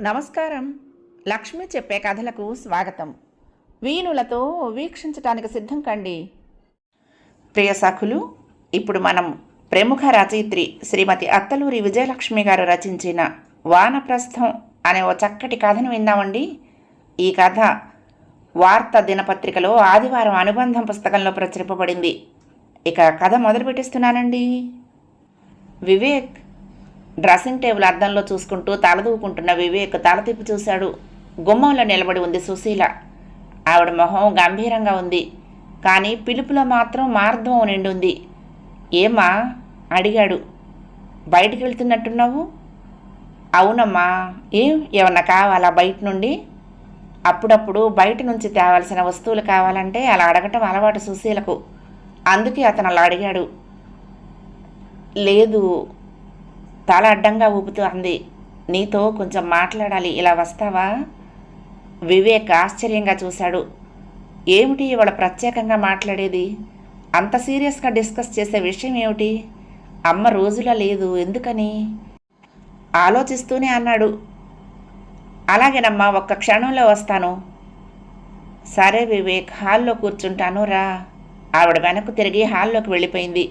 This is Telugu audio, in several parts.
నమస్కారం. లక్ష్మి చెప్పే కథలకు స్వాగతం. వీణులతో వీక్షించటానికి సిద్ధం కండి. ప్రియ సఖులు ఇప్పుడు మనం ప్రముఖ రచయిత్రి శ్రీమతి అత్తలూరి విజయలక్ష్మి గారు రచించిన వానప్రస్థం అనే ఓ చక్కటి కథను విందామండి. ఈ కథ వార్త దినపత్రికలో ఆదివారం అనుబంధం పుస్తకంలో ప్రచురింపబడింది. ఇక కథ మొదలు పెట్టిస్తున్నానండి వివేక్ డ్రెస్సింగ్ టేబుల్ అద్దంలో చూసుకుంటూ తలదూకుంటున్న వివేక్ తలతిప్పి చూశాడు. గుమ్మంలో నిలబడి ఉంది సుశీల. ఆవిడ మొహం గంభీరంగా ఉంది. కానీ పిలుపులో మాత్రం మార్ధం నిండుంది. ఏమా అడిగాడు. బయటికి వెళ్తున్నట్టున్నావు? అవునమ్మా. ఏం? ఏమన్నా కావాలా బయట నుండి? అప్పుడప్పుడు బయట నుంచి తేవాల్సిన వస్తువులు కావాలంటే అలా అడగటం అలవాటు సుశీలకు. అందుకే అతను అలా అడిగాడు. లేదు. తల అడ్డంగా ఊపుతూ అంది. నీతో కొంచెం మాట్లాడాలి. ఇలా వస్తావా? వివేక్ ఆశ్చర్యంగా చూశాడు. ఏమిటి ఇవాళ ప్రత్యేకంగా మాట్లాడేది? అంత సీరియస్గా డిస్కస్ చేసే విషయం ఏమిటి? అమ్మ రోజులా లేదు. ఎందుకని? ఆలోచిస్తూనే అన్నాడు. అలాగేనమ్మా ఒక్క క్షణంలో వస్తాను. సరే వివేక్ హాల్లో కూర్చుంటాను రా. ఆవిడ వెనక్కు తిరిగి హాల్లోకి వెళ్ళిపోయింది.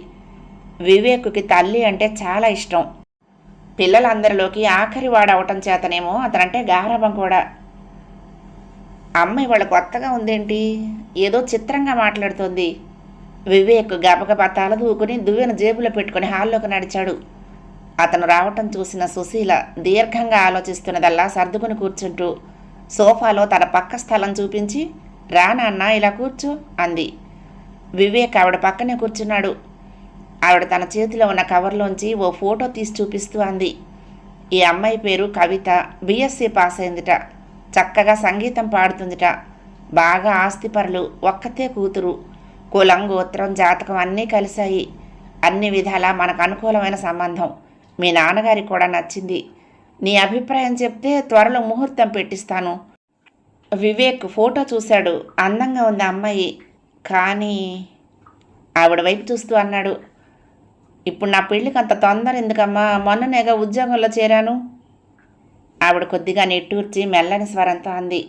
వివేక్కి తల్లి అంటే చాలా ఇష్టం. పిల్లలందరిలోకి ఆఖరి వాడవటం చేతనేమో అతనంటే గారాభం కూడా. అమ్మ ఇవాళ కొత్తగా ఉందేంటి? ఏదో చిత్రంగా మాట్లాడుతోంది. వివేక్ గబగబా తల దూకుని దువ్వెన జేబులో పెట్టుకుని హాల్లోకి నడిచాడు. అతను రావటం చూసిన సుశీల దీర్ఘంగా ఆలోచిస్తున్నదల్లా సర్దుకుని కూర్చుంటూ సోఫాలో తన పక్క స్థలం చూపించి రా నాన్న ఇలా కూర్చో అంది. వివేక్ ఆవిడ పక్కనే కూర్చున్నాడు. ఆవిడ తన చేతిలో ఉన్న కవర్లోంచి ఓ ఫోటో తీసి చూపిస్తూ అంది. ఈ అమ్మాయి పేరు కవిత. BSc pass అయిందిట. చక్కగా సంగీతం పాడుతుందిట. బాగా ఆస్తిపరులు ఒక్కతే కూతురు. కులం గోత్రం జాతకం అన్నీ కలిశాయి. అన్ని విధాలా మనకు అనుకూలమైన సంబంధం. మీ నాన్నగారికి కూడా నచ్చింది. నీ అభిప్రాయం చెప్తే త్వరలో ముహూర్తం పెట్టిస్తాను. వివేక్ ఫోటో చూశాడు. అందంగా ఉంది అమ్మాయి. కానీ ఆవిడ వైపు చూస్తూ అన్నాడు. ఇప్పుడు నా పెళ్ళికి అంత తొందర ఎందుకమ్మా? మొన్ననేగా ఉద్యోగంలో చేరాను. ఆవిడ కొద్దిగా నిట్టూర్చి మెల్లని స్వరంతో అంది.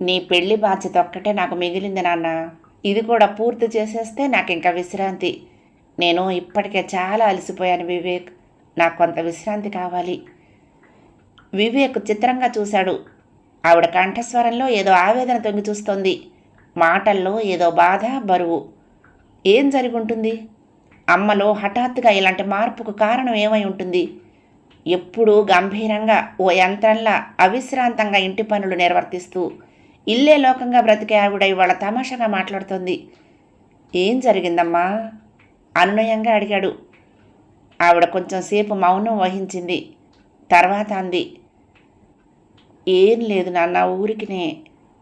నీ పెళ్ళి బాధ్యత ఒక్కటే నాకు మిగిలింది నాన్న. ఇది కూడా పూర్తి చేసేస్తే నాకు ఇంకా విశ్రాంతి. నేను ఇప్పటికే చాలా అలసిపోయాను వివేక్. నాకు కొంత విశ్రాంతి కావాలి. వివేక్ చిత్రంగా చూశాడు. ఆవిడ కంఠస్వరంలో ఏదో ఆవేదన తొంగి చూస్తోంది. మాటల్లో ఏదో బాధ బరువు. ఏం జరిగి ఉంటుంది? అమ్మలో హఠాత్తుగా ఇలాంటి మార్పుకు కారణం ఏమై ఉంటుంది? ఎప్పుడూ గంభీరంగా ఓ యంత్రంలా అవిశ్రాంతంగా ఇంటి పనులు నిర్వర్తిస్తూ ఇల్లే లోకంగా బ్రతికే ఆవిడ ఇవాళ తమాషాగా మాట్లాడుతోంది. ఏం జరిగిందమ్మా? అనునయంగా అడిగాడు. ఆవిడ కొంచెం సేపు మౌనం వహించింది. తర్వాత అంది. ఏం లేదు నాన్న ఊరికినే.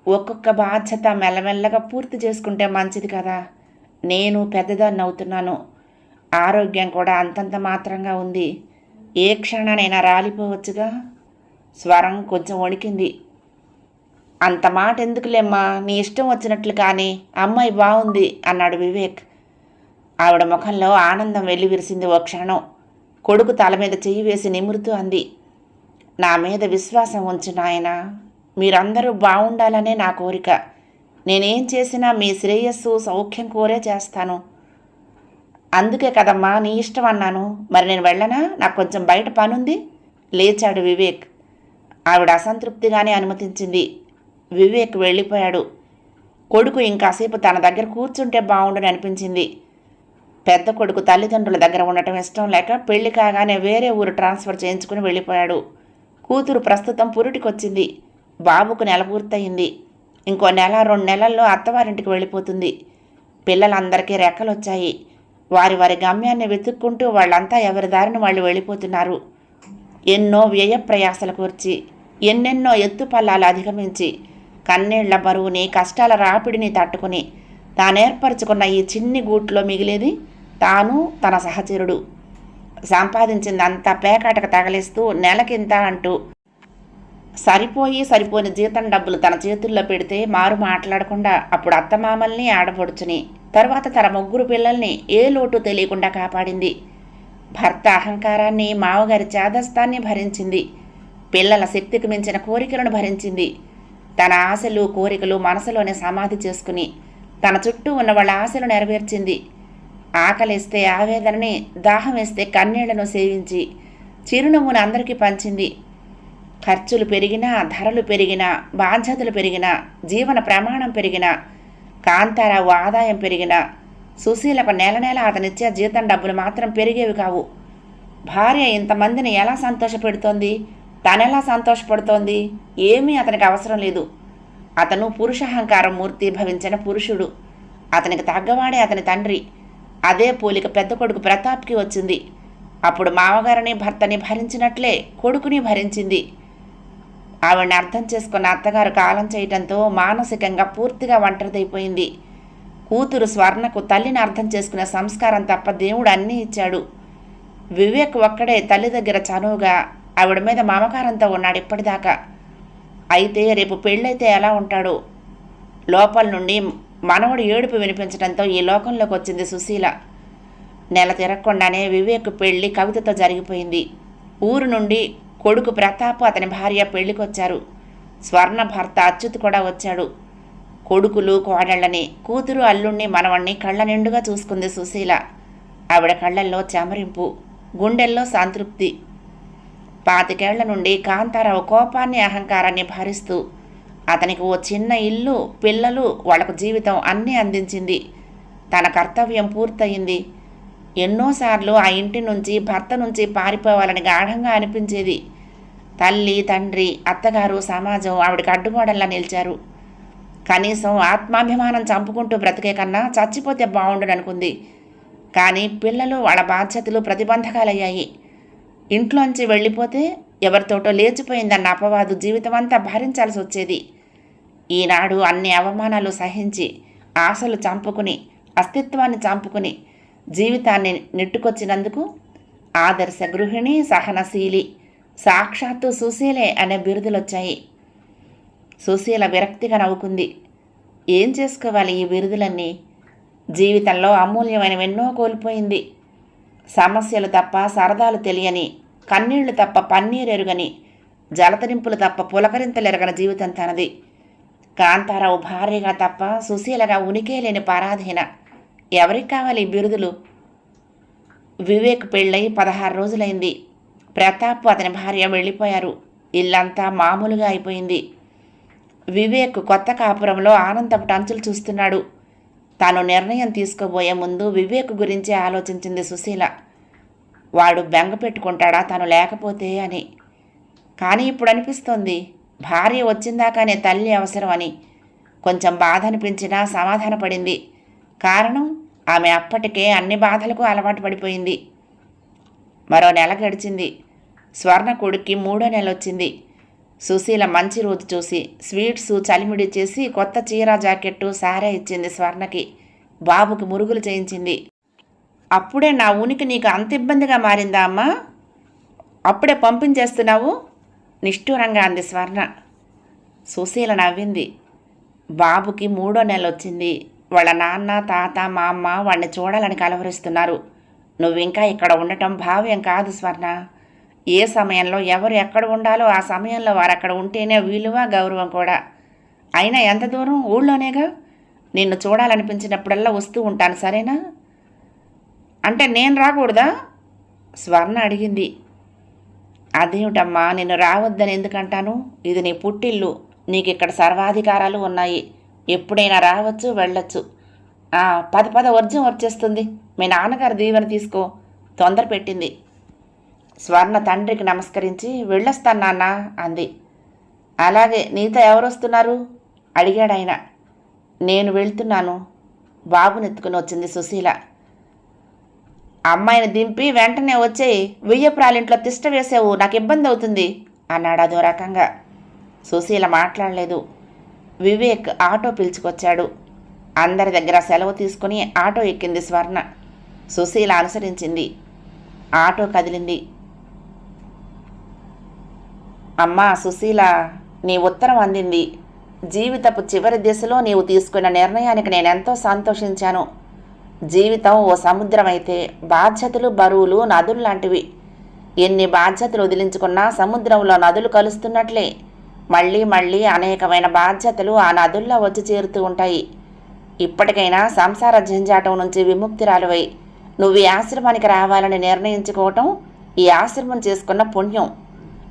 ఒక్కొక్క బాధ్యత మెల్లమెల్లగా పూర్తి చేసుకుంటే మంచిది కదా. నేను పెద్దదాన్ని అవుతున్నాను. ఆరోగ్యం కూడా అంతంత మాత్రంగా ఉంది. ఏ క్షణానైనా రాలిపోవచ్చుగా? స్వరం కొంచెం వణికింది. అంత మాట ఎందుకులేమ్మా? నీ ఇష్టం వచ్చినట్లు కానీ అమ్మాయి బాగుంది అన్నాడు వివేక్. ఆవిడ ముఖంలో ఆనందం వెల్లివిరిసింది ఓ క్షణం. కొడుకు తల మీద చెయ్యి వేసి నిమురుతూ అంది. నా మీద విశ్వాసం ఉంచు నాయన. మీరందరూ బాగుండాలనే నా కోరిక. నేనేం చేసినా మీ శ్రేయస్సు సౌఖ్యం కోరే చేస్తాను. అందుకే కదమ్మా నీ ఇష్టం అన్నాను. మరి నేను వెళ్ళనా? నాకు కొంచెం బయట పనుంది. లేచాడు వివేక్. ఆవిడ అసంతృప్తిగానే అనుమతించింది. వివేక్ వెళ్ళిపోయాడు. కొడుకు ఇంకాసేపు తన దగ్గర కూర్చుంటే బాగుండని అనిపించింది. పెద్ద కొడుకు తల్లిదండ్రుల దగ్గర ఉండటం ఇష్టం లేక పెళ్ళి కాగానే వేరే ఊరు ట్రాన్స్ఫర్ చేయించుకుని వెళ్ళిపోయాడు. కూతురు ప్రస్తుతం పురుటికొచ్చింది. బాబుకు నెల పూర్తయింది. ఇంకో నెల రెండు నెలల్లో అత్తవారింటికి వెళ్ళిపోతుంది. పిల్లలందరికీ రెక్కలు వచ్చాయి వారి వారి గమ్యాన్ని వెతుక్కుంటూ వాళ్ళంతా ఎవరి దారిని వాళ్ళు వెళ్ళిపోతున్నారు. ఎన్నో వ్యయ ప్రయాసలు కూర్చి ఎన్నెన్నో ఎత్తుపల్లాలు అధిగమించి కన్నీళ్ళ బరువుని కష్టాల రాపిడిని తట్టుకుని తానేర్పరచుకున్న ఈ చిన్ని గూట్లో మిగిలేది తాను తన సహచరుడు. సంపాదించిందంతా పేకాటకు తగలేస్తూ నెలకింత అంటూ సరిపోయి సరిపోని జీతం డబ్బులు తన చేతుల్లో పెడితే మారు మాట్లాడకుండా అప్పుడు అత్తమామల్ని ఆడపడుచుని తర్వాత తన ముగ్గురు పిల్లల్ని ఏ లోటు తెలియకుండా కాపాడింది. భర్త అహంకారాన్ని మావగారి చాదస్తాన్ని భరించింది. పిల్లల శక్తికి మించిన కోరికలను భరించింది. తన ఆశలు కోరికలు మనసులోనే సమాధి చేసుకుని తన చుట్టూ ఉన్న వాళ్ళ ఆశలు నెరవేర్చింది. ఆకలిస్తే ఆవేదనని దాహం వేస్తే కన్నీళ్ళను సేవించి చిరునవ్వును అందరికీ పంచింది. ఖర్చులు పెరిగినా ధరలు పెరిగినా బాధ్యతలు పెరిగినా జీవన ప్రమాణం పెరిగినా కాంతారావు ఆదాయం పెరిగినా సుశీలకు నెల నెల అతనిచ్చే జీతం డబ్బులు మాత్రం పెరిగేవి కావు. భార్య ఇంతమందిని ఎలా సంతోషపెడుతోంది? తనెలా సంతోషపడుతోంది? ఏమీ అతనికి అవసరం లేదు. అతను పురుషహంకారం మూర్తి భవించిన పురుషుడు. అతనికి తగ్గవాడే అతని తండ్రి. అదే పోలిక పెద్ద కొడుకు ప్రతాప్కి వచ్చింది. అప్పుడు మామగారిని భర్తని భరించినట్లే కొడుకుని భరించింది. ఆవిడని అర్థం చేసుకున్న అత్తగారు కాలం చేయడంతో మానసికంగా పూర్తిగా ఒంటరిదైపోయింది. కూతురు స్వర్ణకు తల్లిని అర్థం చేసుకునే సంస్కారం తప్ప దేవుడు అన్నీ ఇచ్చాడు. వివేక్ ఒక్కడే తల్లి దగ్గర చనువుగా ఆవిడ మీద మమకారంతో ఉన్నాడు ఇప్పటిదాకా. అయితే రేపు పెళ్ళైతే ఎలా ఉంటాడో? లోపల నుండి మనవడు ఏడుపు వినిపించడంతో ఈ లోకంలోకి వచ్చింది సుశీల. నెల తిరగకుండానే వివేక్ పెళ్ళి కవితతో జరిగిపోయింది. ఊరు నుండి కొడుకు ప్రతాప్ అతని భార్య పెళ్ళికొచ్చారు. స్వర్ణ భర్త అచ్యుత్ కూడా వచ్చాడు. కొడుకులు కోడళ్ళని కూతురు అల్లుణ్ణి మనవణ్ణి కళ్ళ నిండుగా చూసుకుంది సుశీల. ఆవిడ కళ్ళల్లో చెమరింపు గుండెల్లో సంతృప్తి. పాతికేళ్ళ నుండి కాంతారావు కోపాన్ని అహంకారాన్ని భరిస్తూ అతనికి ఓ చిన్న ఇల్లు పిల్లలు వాళ్ళకు జీవితం అన్నీ అందించింది. తన కర్తవ్యం పూర్తయింది. ఎన్నోసార్లు ఆ ఇంటి నుంచి భర్త నుంచి పారిపోవాలని గాఢంగా అనిపించేది. తల్లి తండ్రి అత్తగారు సమాజం ఆవిడకి అడ్డుగోడల్లా నిలిచారు. కనీసం ఆత్మాభిమానం చంపుకుంటూ బ్రతికే కన్నా చచ్చిపోతే బాగుండుననుకుంది కానీ పిల్లలు వాళ్ళ బాధ్యతలు ప్రతిబంధకాలయ్యాయి. ఇంట్లోంచి వెళ్ళిపోతే ఎవరితోటో లేచిపోయిందన్న అపవాదు జీవితమంతా భరించాల్సి వచ్చేది ఈనాడు అన్ని అవమానాలు సహించి ఆశలు చంపుకుని అస్తిత్వాన్ని చంపుకుని జీవితాన్ని నెట్టుకొచ్చినందుకు ఆదర్శ గృహిణి సహనశీలి సాక్షాత్తు సుశీలే అనే బిరుదులొచ్చాయి. సుశీల విరక్తిగా నవ్వుకుంది. ఏం చేసుకోవాలి ఈ బిరుదులన్నీ? జీవితంలో అమూల్యమైనవెన్నో కోల్పోయింది. సమస్యలు తప్ప సరదాలు తెలియని కన్నీళ్ళు తప్ప పన్నీరెరుగని జలతరింపులు తప్ప పులకరింతలెరగని జీవితం తనది. కాంతారావు భార్యగా తప్ప సుశీలగా ఉనికే లేని పరాధీన. ఎవరికి కావాలి ఈ బిరుదులు? వివేక్ పెళ్ళై పదహారు రోజులైంది. ప్రతాప్ అతని భార్య వెళ్ళిపోయారు. ఇల్లంతా మామూలుగా అయిపోయింది. వివేక్ కొత్త కాపురంలో ఆనందపు టంచులు చూస్తున్నాడు. తాను నిర్ణయం తీసుకోబోయే ముందు వివేక్ గురించి ఆలోచించింది సుశీల. వాడు బెంగ పెట్టుకుంటాడా తను లేకపోతే అని. కానీ ఇప్పుడు అనిపిస్తోంది భార్య వచ్చిందాకానే తల్లి అవసరం అని. కొంచెం బాధ అనిపించినా సమాధానపడింది. కారణం ఆమె అప్పటికే అన్ని బాధలకు అలవాటు పడిపోయింది. మరో నెల గడిచింది. స్వర్ణ కొడుక్కి మూడో నెల వచ్చింది. సుశీల మంచి రోజు చూసి స్వీట్స్ చలిమిడి చేసి కొత్త చీర జాకెట్టు సారే ఇచ్చింది స్వర్ణకి. బాబుకి మురుగులు చేయించింది. అప్పుడే నా ఉనికి నీకు అంత ఇబ్బందిగా మారిందా అమ్మా? అప్పుడే పంపించేస్తున్నావు? నిష్ఠూరంగా అంది స్వర్ణ. సుశీల నవ్వింది. బాబుకి మూడో నెల వచ్చింది. వాళ్ళ నాన్న తాత మా అమ్మ వాడిని చూడాలని కలవరిస్తున్నారు. నువ్వు ఇంకా ఇక్కడ ఉండటం భావ్యం కాదు స్వర్ణ. ఏ సమయంలో ఎవరు ఎక్కడ ఉండాలో ఆ సమయంలో వారు అక్కడ ఉంటేనే విలువ గౌరవం కూడా. అయినా ఎంత దూరం? ఊళ్ళోనేగా? నిన్ను చూడాలనిపించినప్పుడల్లా వస్తూ ఉంటాను సరేనా? అంటే నేను రాకూడదా? స్వర్ణ అడిగింది. అదేమిటమ్మా నిన్ను రావద్దని ఎందుకంటాను? ఇది నీ పుట్టిల్లు. నీకు ఇక్కడ సర్వాధికారాలు ఉన్నాయి. ఎప్పుడైనా రావచ్చు వెళ్ళొచ్చు. పద పద వర్జం వచ్చేస్తుంది మీ నాన్నగారు దీవెన తీసుకో. తొందర పెట్టింది. స్వర్ణ తండ్రికి నమస్కరించి వెళ్ళొస్తాను నాన్న అంది. అలాగే నీతో ఎవరు వస్తున్నారు అడిగాడు ఆయన. నేను వెళ్తున్నాను. బాబునెత్తుకుని వచ్చింది సుశీల. అమ్మాయిని దింపి వెంటనే వచ్చేయి. వెయ్యప్రాలింట్లో తిష్ట వేసావు. నాకు ఇబ్బంది అవుతుంది అన్నాడు అదో రకంగా. సుశీల మాట్లాడలేదు. వివేక్ ఆటో పిలుచుకొచ్చాడు. అందరి దగ్గర సెలవు తీసుకుని ఆటో ఎక్కింది స్వర్ణ. సుశీల అనుసరించింది ఆటో కదిలింది. అమ్మా సుశీల నీ ఉత్తరం అందింది. జీవితపు చివరి దశలో నీవు తీసుకున్న నిర్ణయానికి నేనెంతో సంతోషించాను. జీవితం ఓ సముద్రం అయితే బాధ్యతలు బరువులు నదులు లాంటివి. ఎన్ని బాధ్యతలు వదిలించుకున్నా సముద్రంలో నదులు కలుస్తున్నట్లే. మళ్ళీ మళ్ళీ అనేకమైన బాధ్యతలు ఆ నదుల్లో వచ్చి చేరుతూ ఉంటాయి. ఇప్పటికైనా సంసార జంజాటం నుంచి విముక్తిరాలువై నువ్వు ఈ ఆశ్రమానికి రావాలని నిర్ణయించుకోవటం ఈ ఆశ్రమం చేసుకున్న పుణ్యం.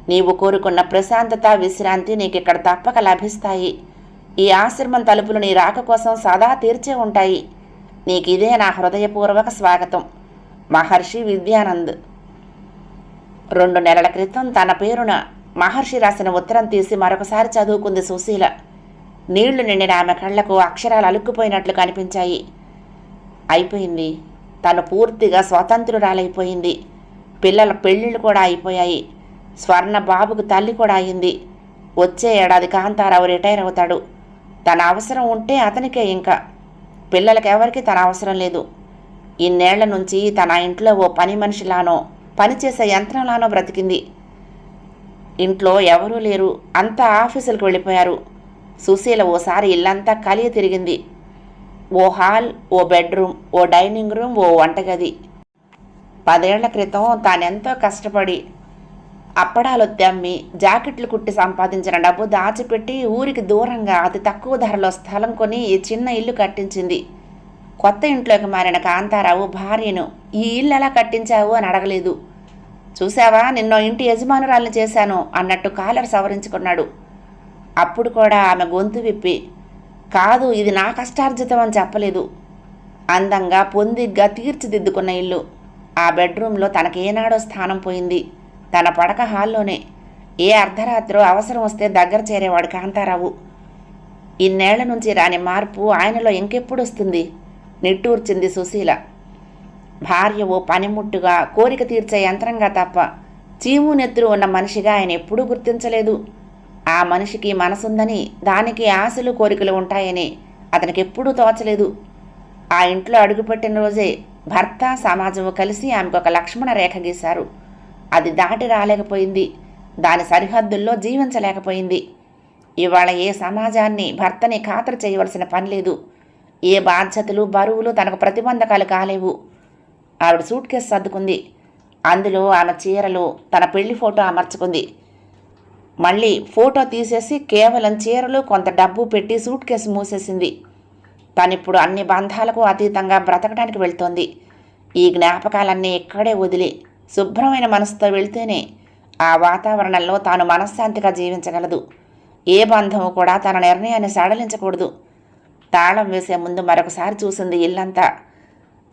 నీవు కోరుకున్న ప్రశాంతత విశ్రాంతి నీకు ఇక్కడ తప్పక లభిస్తాయి. ఈ ఆశ్రమం తలుపులు నీ రాక కోసం సదా తీర్చే ఉంటాయి. నీకు ఇదే నా హృదయపూర్వక స్వాగతం. మహర్షి విద్యానంద్. రెండు నెలల క్రితం తన పేరున మహర్షి రాసిన ఉత్తరం తీసి మరొకసారి చదువుకుంది సుశీల. నీళ్ళు నిండిన ఆమె కళ్ళకు అక్షరాలు అలుక్కుపోయినట్లు కనిపించాయి. అయిపోయింది. తను పూర్తిగా స్వతంత్రురాలైపోయింది. పిల్లల పెళ్ళిళ్ళు కూడా అయిపోయాయి. స్వర్ణ బాబుకు తల్లి కూడా అయింది. వచ్చే ఏడాది కాంతారావు రిటైర్ అవుతాడు. తన అవసరం ఉంటే అతనికే ఇంకా. పిల్లలకి ఎవరికి తన అవసరం లేదు. ఇన్నేళ్ళ నుంచి తన ఇంట్లో ఓ పని మనిషిలానో పనిచేసే యంత్రంలానో బ్రతికింది. ఇంట్లో ఎవరూ లేరు. అంతా ఆఫీసులకు వెళ్ళిపోయారు. సుశీల ఓసారి ఇల్లంతా కలిగి తిరిగింది. ఓ హాల్ ఓ బెడ్రూమ్ ఓ డైనింగ్ రూమ్ ఓ వంటగది. పదేళ్ళ క్రితం తానెంతో కష్టపడి అప్పడాలు అమ్మి జాకెట్లు కుట్టి సంపాదించిన డబ్బు దాచిపెట్టి ఊరికి దూరంగా అతి తక్కువ ధరలో స్థలం కొని ఈ చిన్న ఇల్లు కట్టించింది. కొత్త ఇంట్లోకి మారిన కాంతారావు భార్యను ఈ ఇల్లు ఎలా కట్టించావు అని అడగలేదు. చూసావా నిన్నో ఇంటి యజమానురాల్ని చేశాను అన్నట్టు కాలర్ సవరించుకున్నాడు. అప్పుడు కూడా ఆమె గొంతు విప్పి కాదు ఇది నా కష్టార్జితం అని చెప్పలేదు. అందంగా పొందిగ్గా తీర్చిదిద్దుకున్న ఇల్లు. ఆ బెడ్రూమ్లో తనకేనాడో స్థానం పోయింది. తన పడక హాల్లోనే. ఏ అర్ధరాత్రో అవసరం వస్తే దగ్గర చేరేవాడు కాంతారావు. ఇన్నేళ్ళ నుంచి రాని మార్పు ఆయనలో ఇంకెప్పుడు వస్తుంది నిట్టూర్చింది సుశీల. భార్య ఓ పనిముట్టుగా కోరిక తీర్చే యంత్రంగా తప్ప చీము నెత్తురు ఉన్న మనిషిగా ఆయన ఎప్పుడూ గుర్తించలేదు. ఆ మనిషికి మనసుందని దానికి ఆశలు కోరికలు ఉంటాయని అతనికి ఎప్పుడూ తోచలేదు. ఆ ఇంట్లో అడుగుపెట్టిన రోజే భర్త సమాజము కలిసి ఆమెకు ఒక లక్ష్మణ రేఖ గీశారు. అది దాటి రాలేకపోయింది. దాని సరిహద్దుల్లో జీవించలేకపోయింది. ఇవాళ ఏ సమాజాన్ని భర్తని ఖాతరు చేయవలసిన పని లేదు. ఏ బాధ్యతలు బరువులు తనకు ప్రతిబంధకాలు కాలేవు. ఆవిడ సూట్ కేసు సర్దుకుంది. అందులో ఆమె చీరలు తన పెళ్ళి ఫోటో అమర్చుకుంది. మళ్ళీ ఫోటో తీసేసి కేవలం చీరలు కొంత డబ్బు పెట్టి సూట్ కేసు మూసేసింది. తనిప్పుడు అన్ని బంధాలకు అతీతంగా బ్రతకడానికి వెళ్తోంది. ఈ జ్ఞాపకాలన్నీ ఇక్కడే వదిలి శుభ్రమైన మనసుతో వెళ్తేనే ఆ వాతావరణంలో తాను మనశ్శాంతిగా జీవించగలదు. ఏ బంధము కూడా తన నిర్ణయాన్ని సడలించకూడదు. తాళం వేసే ముందు మరొకసారి చూసింది ఇల్లంతా.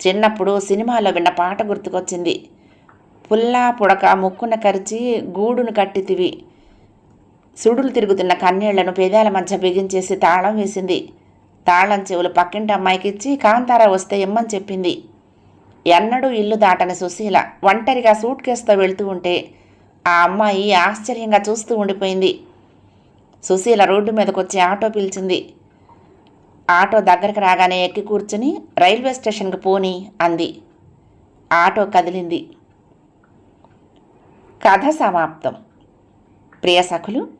చిన్నప్పుడు సినిమాలో విన్న పాట గుర్తుకొచ్చింది. పుల్లా పుడక ముక్కున కరిచి గూడును కట్టితివి. సుడులు తిరుగుతున్న కన్నీళ్ళను పేదాల మధ్య బిగించేసి తాళం వేసింది. తాళం చెవులు పక్కింటి అమ్మాయికి ఇచ్చి కాంతారా వస్తే ఇమ్మని చెప్పింది. ఎన్నడూ ఇల్లు దాటని సుశీల ఒంటరిగా సూట్ కేసుతో వెళ్తూ ఉంటే ఆ అమ్మాయి ఆశ్చర్యంగా చూస్తూ ఉండిపోయింది. సుశీల రోడ్డు మీదకొచ్చి ఆటో పిలిచింది. ఆటో దగ్గరకు రాగానే ఎక్కి కూర్చుని రైల్వే స్టేషన్కి పోని అంది. ఆటో కదిలింది. కథ సమాప్తం. ప్రియ సఖులు